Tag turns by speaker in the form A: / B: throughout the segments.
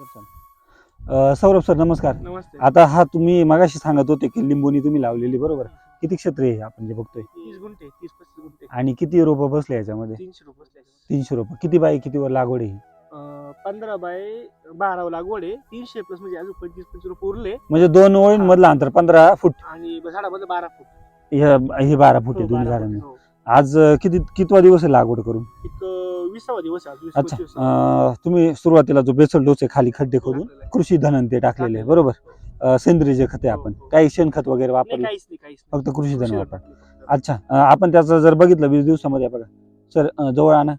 A: अं, Saurabh sir नमस्कार.
B: नमस्ते.
A: आता हा तुम्ही मगाशी सांगत होते की लिंबोनी तुम्ही लावलेली बरोबर? किती क्षेत्र आहे हे आपण जे बघतोय?
B: तीस गुंठे तीस पस्तीस गुंठे.
A: आणि किती रोपं बसले याच्यामध्ये?
B: तीनशे रुपये बसले.
A: तीनशे रोपं. किती बाय कितीवर लागवड आहे ही?
B: अं, पंधरा बाय बारा लागवड आहे. तीनशे प्लस म्हणजे अजून पंचवीस पंचवीस रुपये उरले.
A: म्हणजे दोन ओळींमधलं अंतर पंधरा फूट.
B: आणि झाडामध्ये बारा फूट.
A: हे हे बारा फूट आहे
B: हो,
A: दोन्ही
B: बारा
A: झाडांनी
B: हो.
A: आज अं, किती कितवा दिवस आहे लागवड करून?
B: एक विसावा दिवस आहे आज, वीस
A: अच्छा.
B: पंचवीस.
A: अं, तुम्ही सुरुवातीला जो बेसल डोस आहे खाली खड्डे खोदून. कृषी धनन ते टाकलेले आहे. बरोबर. अं, सेंद्रिय जे खते
B: हो,
A: आपण
B: हो.
A: काही शेणखत वगैरे
B: नाही,
A: वापरलं?
B: काहीच नाही काहीच
A: फक्त कृषी धन. वापर. अच्छा. अं, आपण त्याचं जर बघितलं वीस दिवसामध्ये बघा. सर अं, जवळ आणा.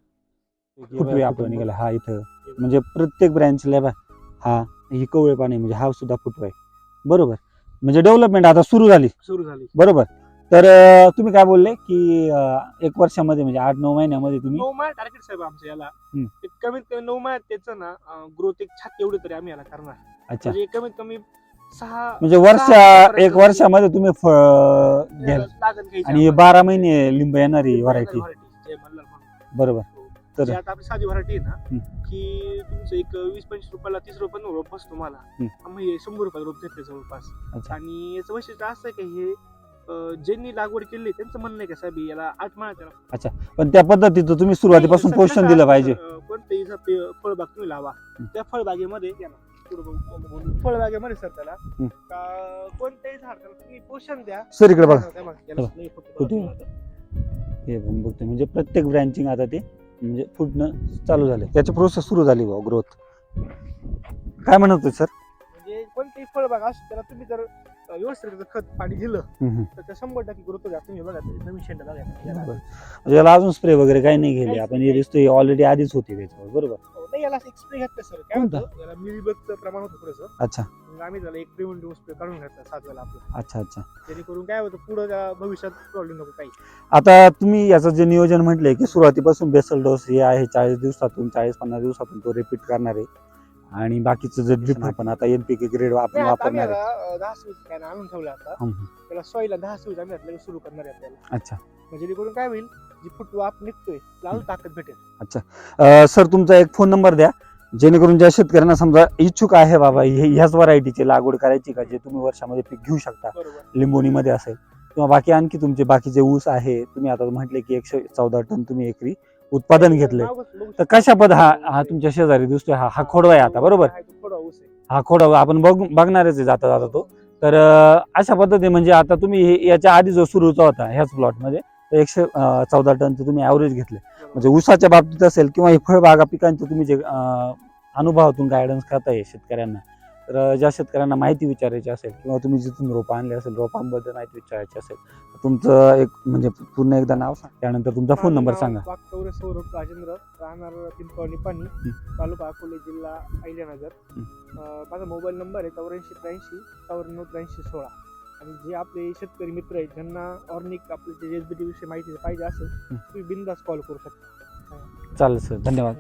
A: फुटवे आपलं निघाला. हा इथं. म्हणजे प्रत्येक ब्रँचला बा हा ही कवळे पाणी म्हणजे हा सुद्धा फुटवा आहे. बरोबर. म्हणजे डेव्हलपमेंट आता सुरू झाली.
B: सुरू झाली.
A: बरोबर. तर तुम्ही काय बोलले की अं, एक वर्षामध्ये म्हणजे आठ नऊ महिन्यामध्ये तुम्ही
B: नऊ महिन्यात टार्गेट साहेब आमचं याला
A: हम्म.
B: कमीत कमी नऊ महिन्यात त्याचं ना ग्रोथ एक छात एवढी तरी आम्ही याला करणार
A: अच्छा
B: म्हणजे कमीत कमी सहा
A: म्हणजे वर्षा एक वर्षामध्ये तुम्ही फळ घ्याल
B: लागण घ्यायची
A: आणि
B: आम्हाला.
A: बारा महिने लिंब येणारी व्हरायटी
B: variety, जय मल्हार म्हणून.
A: बरोबर
B: हो.
A: तर-
B: जी आता आपली साधी व्हरायटी आहे. ना की तुमचं एक वीस पंचवीस रुपयाला तीस रुपयानं रोप बसतो तुम्हाला
A: हम्म.
B: आम्ही हे शंभर रुपयाला रोप घेतले जवळपास
A: अच्छा.
B: आणि याचं वैशिष्ट्य असं आहे की हे अं, ज्यांनी लागवड केली त्यांचं म्हणणं आहे का साहेब याला आठ महिन्यात त्याला
A: पण त्या पद्धतीचं तुम्ही सुरुवातीपासून
B: नाही,
A: पोषण दिलं
B: असतं,
A: पाहिजे
B: अं, कोणतेही जर पे- फळबाग तुम्ही लावा त्या फळबागेमध्ये या ना, पुढं बघू, पुढं बघू. फळबागेमध्ये सर त्याला
A: हम्म.
B: का कोणत्याही झाड त्याला तुम्ही पोषण द्या
A: सर इकडे बघा
B: त्या
A: हो.
B: नाही फक्त
A: कुठे?
B: बघा.
A: हे पण बघतोय म्हणजे प्रत्येक ब्रँचिंग आता ते म्हणजे फुटणं चालू झाले त्याची प्रोसेस सुरू झाली ग्रोथ काय म्हणत होते सर
B: म्हणजे कोणतेही फळबाग असो त्याला तुम्ही जर अं, व्यवस्थित त्याचं खत पाणी दिलं तर त्या शंभर टक्के ग्रोथ द्या तुम्ही बघा ते नवीन शेंडा बघा याला.
A: म्हणजे याला अजून स्प्रे वगैरे काही नाही गेले. आपण. हे दिसतोय ऑलरेडी आधीच होती त्याच्यावर बरोबर?
B: हो, नाही याला एक स्प्रे घातलं सर काय
A: कोणता?
B: होतं याला मिलीबगचं प्रमाण होतं थोडंसं
A: अच्छा.
B: मग आम्ही त्याला एक प्रिव्हेंटिव्ह स्प्रे काढून घातला सात वेळेला आपला.
A: अच्छा अच्छा.
B: जेणेकरून काय होतं पुढं त्या भविष्यात प्रॉब्लेम नको काही.
A: आता तुम्ही याचं जे नियोजन म्हटलंय की सुरुवातीपासून बेसल डोस हे आहे चाळीस दिवसातून चाळीस पन्नास दिवसातून तो रिपीट करणार आहे. आणि बाकीचं जे ड्रिप आपण आता एनपीके ग्रेड आपण वापरणार आहे.
B: दहा काय ना आणून ठेवलं आता. त्याला सॉईला दहा आम्ही सुरू करणार आहे आपल्याला.
A: अच्छा.
B: म्हणजे जेणेकरून काय होईल जी निघतोय त्याला अजून ताकद भेटेल.
A: अं, सर तुमचा एक फोन नंबर द्या. जेणेकरून ज्या शेतकऱ्यांना समजा इच्छुक आहे बाबा हे- ह्याच व्हरायटीची लागवड करायची का जे तुम्ही वर्षामध्ये पीक घेऊ शकता
B: बरोबर.
A: लिंबोनीमध्ये असेल. किंवा बाकी आणखी तुमचे बाकीचे ऊस आहे तुम्ही आता म्हटले की एकशे चौदा टन तुम्ही एकरी. उत्पादन घेतलंय. तर? कशा पद हा हा तुमच्या शेजारी दिसतोय? हा हा खोडवा आहे आता बरोबर?
B: हा, खोडवा
A: आपण बघ बघणारच आहे जाता जाता तो. तर अशा पद्धतीने म्हणजे आता तुम्ही हे- याच्या आधी जो सुरूचा होता ह्याच प्लॉटमध्ये तर एकशे चौदा टनचं तुम्ही ॲव्हरेज घेतले. म्हणजे ऊसाच्या बाबतीत असेल किंवा हे फळबागा पिकांचे तुम्ही जे अनुभवातून गायडन्स करताय शेतकऱ्यांना तर ज्या शेतकऱ्यांना माहिती विचारायची असेल किंवा तुम्ही जिथून रोपं आणले असेल रोपांबद्दल माहिती विचारायची असेल तर तुमचं एक म्हणजे पूर्ण एकदा नाव सांगा. त्यानंतर तुमचा फोन नंबर सांगा.
B: वाकचौरे सौरभ राजेंद्र. राहणार पिंपळणी पाणी तालुका अकोले जिल्हा अहिल्यानगर. माझा मोबाईल नंबर आहे चौऱ्याऐंशी त्र्याऐंशी चौऱ्याण्णव त्र्याऐंशी सोळा. आणि जे आपले शेतकरी मित्र आहेत ज्यांना ऑर्निक आपले जे एस बी टी विषयी माहिती पाहिजे असेल तुम्ही बिंदास कॉल करू शकता.
A: चालेल सर. धन्यवाद.